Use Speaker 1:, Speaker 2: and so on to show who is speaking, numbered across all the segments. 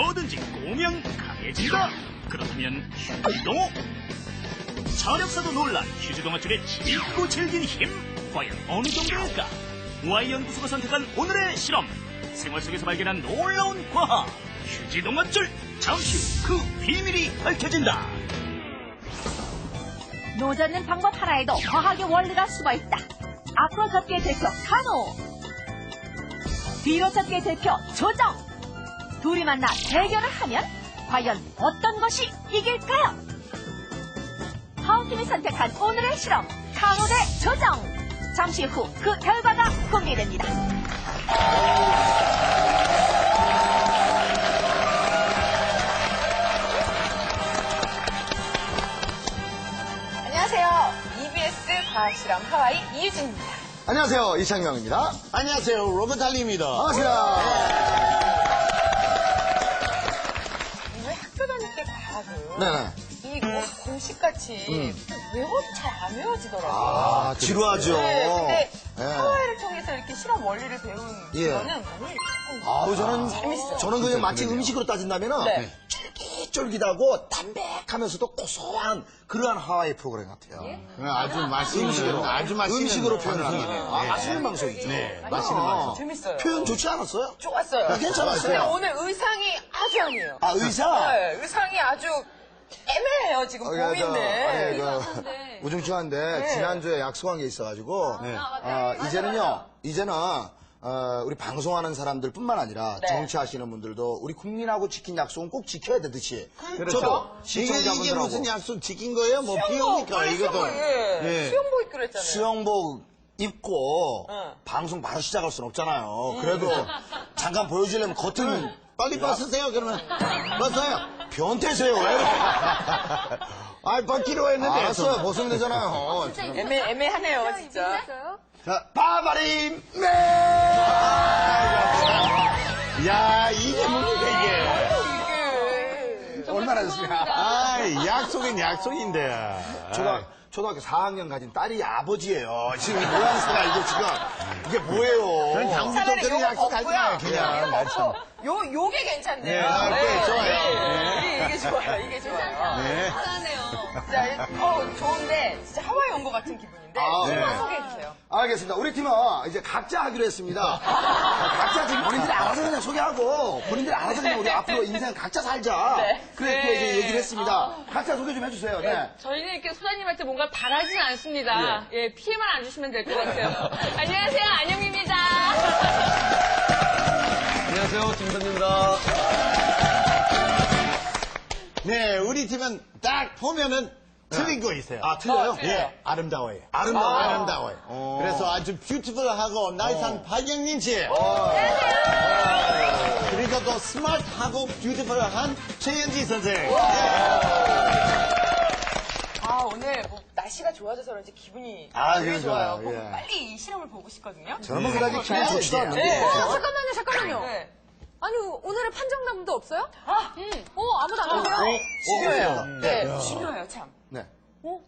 Speaker 1: 뭐든지 고명 강해진다. 그렇다면 휴지동호 저력사도 놀란 휴지동화줄의 깊고 질긴 힘 과연 어느 정도일까? Y 연구소가 선택한 오늘의 실험 생활 속에서 발견한 놀라운 과학 휴지동화줄 잠시 후 그 비밀이 밝혀진다.
Speaker 2: 노젓는 방법 하나에도 과학의 원리가 숨어 있다. 앞으로 젖게 대표 카노. 뒤로 젖게 대표 조정. 둘이 만나 대결을 하면 과연 어떤 것이 이길까요? 하우팀이 선택한 오늘의 실험 카노 대 조정. 잠시 후 그 결과가 공개됩니다.
Speaker 3: 안녕하세요. EBS 과학실험 하와이 이유진입니다.
Speaker 4: 안녕하세요. 이창경입니다.
Speaker 5: 안녕하세요. 로봇 달리입니다.
Speaker 4: 반갑습니다. 네네.
Speaker 3: 이 뭐, 공식같이 외워 잘안 외워지더라고요.
Speaker 4: 아, 지루하죠.
Speaker 3: 네, 근데
Speaker 4: 네.
Speaker 3: 하와이를 통해서 이렇게 실험 원리를 배운
Speaker 4: 예.
Speaker 3: 거는 오늘
Speaker 4: 아우, 저는,
Speaker 3: 재밌어요.
Speaker 4: 저는 그냥 마치 음식으로 따진다면은,
Speaker 3: 네.
Speaker 4: 쫄깃쫄깃하고 담백하면서도 고소한 그러한 하와이 프로그램 같아요.
Speaker 3: 예?
Speaker 5: 아주 맛있는,
Speaker 4: 음식으로,
Speaker 5: 아주 맛있는
Speaker 4: 음식으로 표현을 하는
Speaker 5: 방송이네요.
Speaker 4: 아,
Speaker 5: 네.
Speaker 4: 맛있는 방송이죠.
Speaker 5: 네,
Speaker 4: 아,
Speaker 5: 맛있는 방송.
Speaker 3: 재밌어요.
Speaker 4: 표현 좋지 않았어요?
Speaker 3: 좋았어요.
Speaker 4: 아, 괜찮았어요.
Speaker 3: 근데 오늘 의상이 아주 아니에요.
Speaker 4: 아, 의사?
Speaker 3: 네, 의상이 아주 애매해요, 지금
Speaker 4: 어, 저,
Speaker 3: 봄인데.
Speaker 4: 아니, 그, 우중충한데,
Speaker 3: 네.
Speaker 4: 지난주에 약속한 게 있어가지고,
Speaker 5: 네.
Speaker 4: 어, 이제는요, 이제는, 어, 우리 방송하는 사람들 뿐만 아니라,
Speaker 3: 네.
Speaker 4: 정치하시는 분들도 우리 국민하고 지킨 약속은 꼭 지켜야 되듯이.
Speaker 5: 그렇죠.
Speaker 4: 저도
Speaker 5: 이게, 이게
Speaker 4: 시청자분들하고
Speaker 5: 무슨 약속 지킨 거예요? 뭐
Speaker 3: 수영복? 원래
Speaker 5: 이것도.
Speaker 3: 수영복, 예.
Speaker 5: 예.
Speaker 3: 수영복 입기로 했잖아요.
Speaker 4: 수영복 입고,
Speaker 3: 응.
Speaker 4: 방송 바로 시작할 순 없잖아요. 그래도, 잠깐 보여주려면 겉은,
Speaker 5: 빨리 벗으세요, 그러면. 벗어요.
Speaker 4: 변태세요, 왜?
Speaker 5: 아, 벗기로 했는데.
Speaker 4: 알았어요, 벗으면 되잖아요.
Speaker 3: 애매, 애매하네요, 진짜.
Speaker 4: 자, 바바림, 네!
Speaker 5: 야, 이게 뭡니까, 이게.
Speaker 3: 이게.
Speaker 4: 얼마나 됐습니까?
Speaker 5: 아, 약속은 약속인데.
Speaker 4: 초등, 초등학교 4학년 가진 딸이 아버지예요. 지금 모양새가 이게 지금, 이게 뭐예요?
Speaker 5: 그럼 다음부터
Speaker 3: 차라리
Speaker 5: 그런
Speaker 3: 요거
Speaker 5: 약속하지
Speaker 3: 벗고요.
Speaker 5: 마요, 그냥.
Speaker 3: 벗고. 요, 요게 괜찮네요.
Speaker 5: 네, 아, 네, 좋아요.
Speaker 3: 이게, 이게 좋아요, 이게 좋아요.
Speaker 5: 네.
Speaker 3: 자, 어, 좋은데, 진짜 하와이 온 것 같은 기분인데,
Speaker 4: 아,
Speaker 3: 한번
Speaker 5: 네.
Speaker 3: 소개해주세요.
Speaker 4: 알겠습니다. 우리 팀은 이제 각자 하기로 했습니다. 각자 지금 본인들이 알아서 그냥 소개하고, 본인들이 알아서 그냥 우리 앞으로 인생 각자 살자.
Speaker 3: 네.
Speaker 4: 그렇게
Speaker 6: 네.
Speaker 4: 이제 얘기를 했습니다. 각자 소개 좀 해주세요. 네.
Speaker 6: 저희는 이렇게 소장님한테 뭔가 바라진 않습니다. 예, 피해만 안 주시면 될 것 같아요. 안녕하세요, 안영입니다.
Speaker 7: 안녕하세요, 김선입니다.
Speaker 5: 네, 우리 팀은 딱 보면은 틀린 거 있어요.
Speaker 4: 아, 틀려요?
Speaker 3: 어,
Speaker 5: 예, 아름다워요.
Speaker 4: 아름다워요?
Speaker 5: 아름다워요.
Speaker 4: 어.
Speaker 5: 그래서 아주 뷰티풀하고 나이스한 박영민 씨. 그리고 또 스마트하고 뷰티풀한 최현지 선생.
Speaker 3: 아, 오늘 뭐, 날씨가 좋아져서 그런지 기분이
Speaker 4: 아,
Speaker 3: 되게. 좋아요.
Speaker 4: 예.
Speaker 3: 꼭 빨리 이 실험을 보고 싶거든요.
Speaker 4: 저는 뭐 그다지 기분
Speaker 3: 네.
Speaker 4: 좋지도 않는데.
Speaker 3: 네.
Speaker 8: 어, 잠깐만요, 잠깐만요.
Speaker 3: 네.
Speaker 8: 아니, 오늘은 판정남도 없어요?
Speaker 3: 아,
Speaker 8: 어, 아무도 안?
Speaker 3: 중요해요.
Speaker 4: 어,
Speaker 3: 네, 중요해요, 참.
Speaker 4: 네.
Speaker 3: 어?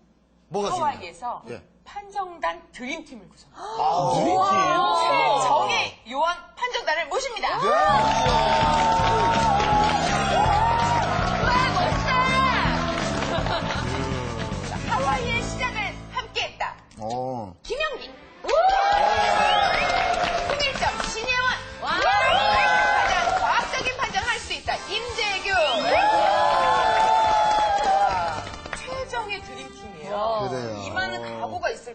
Speaker 4: 뭐가 중요해요?
Speaker 3: 하와이에서
Speaker 4: 네.
Speaker 3: 판정단 드림팀을 구성.
Speaker 4: 아,
Speaker 3: 최정의 요원 판정단을 모십니다. 자, 하와이의 시작을 함께했다.
Speaker 4: 어.
Speaker 3: 김영기.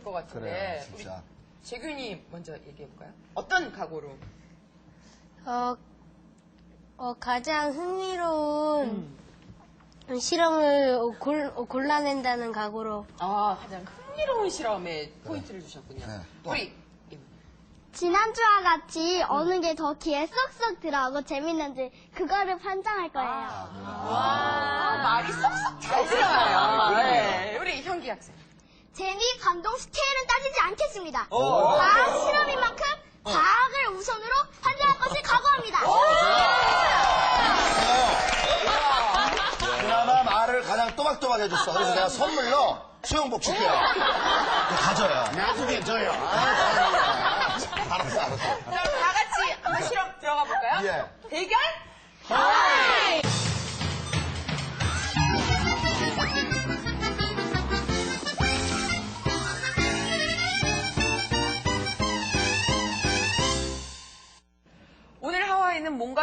Speaker 3: 것 같은데.
Speaker 4: 그래,
Speaker 3: 우리
Speaker 4: 진짜.
Speaker 3: 재균이 먼저 얘기해볼까요? 어떤 각오로?
Speaker 9: 어, 어, 가장 흥미로운 실험을 골, 어, 골라낸다는 각오로
Speaker 3: 아, 가장 흥미로운 실험에 포인트를 주셨군요.
Speaker 4: 네. 또.
Speaker 3: 우리
Speaker 9: 지난주와 같이 어느 게 더 귀에 쏙쏙 들어가고 재밌는지 그거를 판정할 거예요.
Speaker 3: 아, 말이 쏙쏙 잘 들어가요. 네. 우리 현기 학생.
Speaker 9: 재미, 감동, 스케일은 따지지 않겠습니다. 과학 실험인 만큼 과학을 우선으로 판정할 것을 각오합니다.
Speaker 4: 그나마 말을 가장 또박또박 해줬어. 그래서 내가 선물로 수영복 줄게요. 그거 가져요.
Speaker 5: 나중에 줘요.
Speaker 4: 알았어, 알았어.
Speaker 3: 그럼 다 같이 한번 실험 들어가 볼까요?
Speaker 4: 예.
Speaker 3: 대결?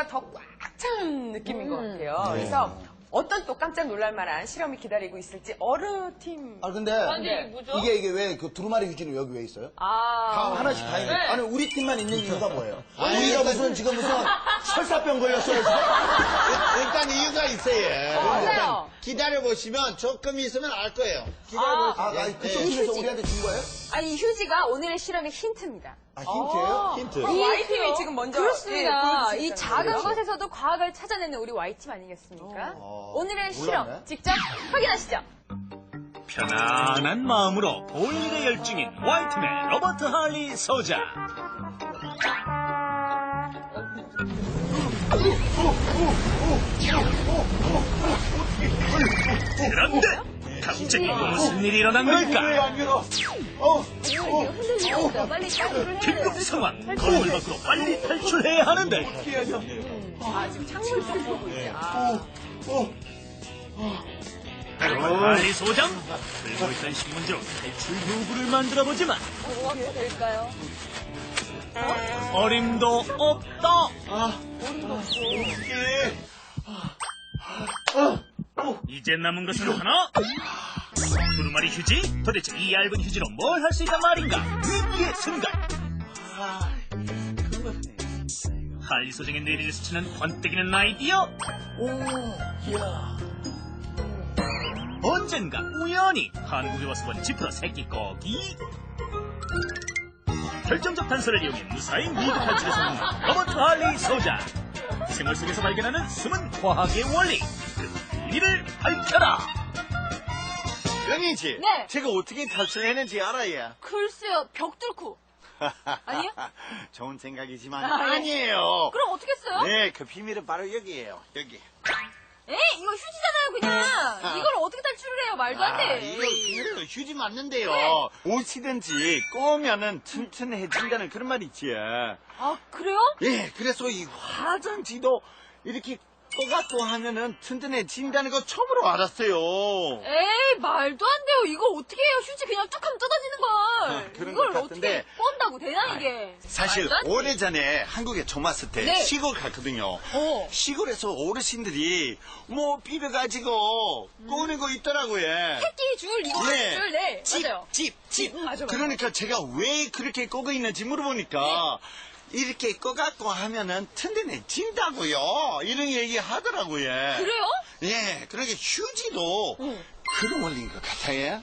Speaker 3: 뭐가 더 꽉 찬 느낌인 것 같아요. 그래서 어떤 또 깜짝 놀랄 만한 실험이 기다리고 있을지 어느 팀.
Speaker 4: 아 근데
Speaker 6: 아니, 이게 뭐죠?
Speaker 4: 이게 이게 왜 그 두루마리 휴지는 여기 왜 있어요?
Speaker 3: 아.
Speaker 4: 다 하나씩 다 있는.
Speaker 6: 네.
Speaker 4: 아니 우리 팀만 있는 이유가 뭐예요? 우리가 무슨 지금 무슨 설사병 걸렸어요 지금?
Speaker 5: 일단 이유가 있어요.
Speaker 3: 맞아요.
Speaker 5: 기다려 보시면 조금 있으면 알 거예요. 기다려
Speaker 4: 아,
Speaker 5: 보시면.
Speaker 4: 아니, 그쪽 팀에서 우리한테 준 거예요?
Speaker 8: 아니, 이 휴지가 오늘의 실험의 힌트입니다.
Speaker 4: 아 힌트예요?
Speaker 5: 힌트.
Speaker 3: 이 Y팀이 지금 먼저. 예,
Speaker 8: 그렇습니다.
Speaker 3: 보여주실
Speaker 8: 이. 작은
Speaker 3: 그렇죠?
Speaker 8: 것에서도 과학을 찾아내는 우리 Y팀 아니겠습니까?
Speaker 4: 어,
Speaker 8: 오늘의
Speaker 4: 몰랐네.
Speaker 8: 실험 직접 확인하시죠.
Speaker 1: 편안한 마음으로 볼 일에 열중인 화이트맨 로버트 할리 소자. 그런데 갑자기 무슨 일이 일어난 걸까?
Speaker 5: 어,
Speaker 8: 흔들리니까 빨리 탈출을 해야
Speaker 1: 긴급. 상황, 건물 밖으로 빨리 탈출해야 하는데
Speaker 3: 아, 지금 창문 쪽으로 보고 있죠.
Speaker 1: 할리 소장 들고 있던 신문지로 탈출 도구를 만들어 보지만
Speaker 8: 뭐가 될까요?
Speaker 1: 어림도 없다. 이제 남은 것은 하나. 두루마리 휴지? 도대체 이 얇은 휴지로 뭘 할 수 있단 말인가? 위기의 순간. 할리 소장의 뇌리를 스치는 번뜩이는 아이디어. 언젠가 우연히 한국에 와서 본 지프라 새끼 거기. 결정적 단서를 이용해 무사히 미드 탈출에 성공한 로버트 할리 소자. 생활 속에서 발견하는 숨은 과학의 원리. 그 비밀을 밝혀라.
Speaker 5: 영희 씨.
Speaker 8: 네.
Speaker 5: 제가 어떻게 탈출했는지 알아요.
Speaker 8: 글쎄요, 벽 뚫고. 아니요?
Speaker 5: 좋은 생각이지만
Speaker 8: 아, 예.
Speaker 5: 아니에요.
Speaker 8: 그럼 어떻게 했어요?
Speaker 5: 네, 그 비밀은 바로 여기예요. 여기.
Speaker 8: 에? 이거 휴지잖아요, 그냥. 이걸 어떻게 탈출을 해요? 말도 안
Speaker 5: 아,
Speaker 8: 돼.
Speaker 5: 이거 이거 휴지 맞는데요.
Speaker 8: 네.
Speaker 5: 옷이든지 꼬면은 튼튼해진다는 그런 말이 있지.
Speaker 8: 아, 그래요?
Speaker 5: 예, 그래서 이 화장지도 이렇게 꼬갖고 하면은 튼튼해진다는 거 처음으로 알았어요.
Speaker 8: 에이, 말도 안 돼요. 이걸 어떻게 해요? 휴지 그냥 뚝 하면 뜯어지는 걸.
Speaker 5: 아, 그런
Speaker 8: 이걸
Speaker 5: 것 같은데.
Speaker 8: 어떻게 꼰다고 되나, 이게?
Speaker 5: 사실. 오래전에 한국에 처음 왔을 때
Speaker 8: 네.
Speaker 5: 시골 갔거든요.
Speaker 8: 어.
Speaker 5: 시골에서 어르신들이 뭐 비벼가지고 꺼내고 있더라고요.
Speaker 8: 새끼 줄, 이거
Speaker 5: 네.
Speaker 8: 줄, 네.
Speaker 5: 집,
Speaker 8: 맞아요.
Speaker 5: 집, 집.
Speaker 8: 음, 맞아, 맞아.
Speaker 5: 그러니까 제가 왜 그렇게 꺼고 있는지 물어보니까 이렇게 꺼갖고 하면은 튼튼해진다고요. 이런 얘기 하더라고요.
Speaker 8: 그래요?
Speaker 5: 예, 그러니까 휴지도 그런 원리인 것 같아요.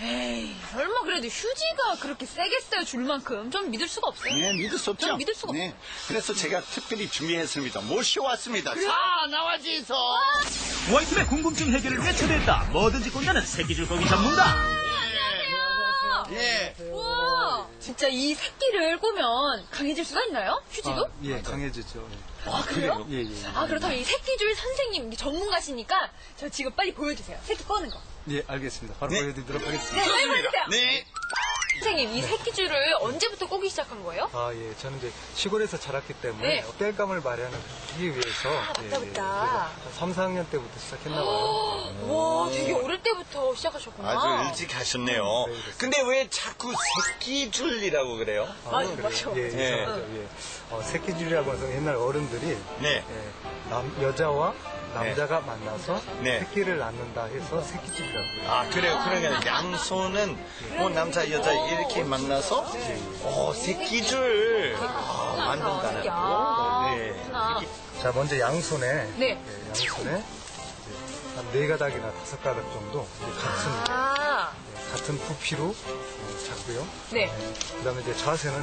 Speaker 8: 에이, 설마 그래도 휴지가 그렇게 세겠어요, 줄만큼. 좀 믿을 수가 없어요.
Speaker 5: 네, 믿을 수 없죠.
Speaker 8: 저는 믿을 수가
Speaker 5: 네. 그래서 제가 특별히 준비했습니다. 모셔왔습니다. 자, 나와주소.
Speaker 1: 화이트맨 궁금증 해결을 위해 초대했다. 뭐든지 꼰다는 새끼줄 거기 전문가.
Speaker 5: 예.
Speaker 8: 우와, 진짜 이 새끼를 꼬면 강해질 수가 있나요? 휴지도?
Speaker 7: 예, 강해지죠.
Speaker 8: 아, 그래요?
Speaker 7: 예, 예.
Speaker 8: 아, 그렇다면 이 새끼줄 선생님 이게 전문가시니까 저 지금 빨리 보여주세요. 새끼 꺼는 거.
Speaker 7: 예, 알겠습니다. 바로
Speaker 5: 네.
Speaker 7: 보여드리도록 하겠습니다.
Speaker 8: 네, 빨리 보여주세요.
Speaker 5: 네.
Speaker 8: 선생님, 이 새끼줄을 언제부터 꼬기 시작한 거예요?
Speaker 7: 아, 예. 저는 이제 시골에서 자랐기 때문에
Speaker 8: 네.
Speaker 7: 뗄감을 마련하기 위해서.
Speaker 8: 맞다,
Speaker 7: 예, 예.
Speaker 8: 맞다.
Speaker 7: 그래서 한 3, 4학년 때부터 시작했나 봐요.
Speaker 8: 와, 되게 어릴 때부터 시작하셨구나.
Speaker 5: 아주 일찍 하셨네요.
Speaker 7: 네, 그렇습니다.
Speaker 5: 근데 왜 자꾸 새끼줄이라고 그래요?
Speaker 8: 맞아,
Speaker 7: 그래요?
Speaker 8: 맞아.
Speaker 7: 예,
Speaker 5: 예.
Speaker 7: 이상하죠. 예. 어, 새끼줄이라고 해서 옛날 어른들이
Speaker 5: 네.
Speaker 7: 예, 남, 여자와 남자가 만나서
Speaker 5: 네.
Speaker 7: 새끼를 낳는다 해서 새끼줄이라고 그래요.
Speaker 5: 아, 그래요. 그러니까 양손은 뭐 남자, 여자 이렇게 만나서 어, 새끼줄 아, 만든다는 거. 네.
Speaker 8: 아,
Speaker 7: 자, 먼저 양손에
Speaker 8: 네.
Speaker 7: 예, 양손에 한 네 가닥이나 다섯 가닥 정도 이제 같은
Speaker 8: 아,
Speaker 7: 예, 같은 부피로 어, 잡고요.
Speaker 8: 네.
Speaker 7: 그다음에 이제 자세는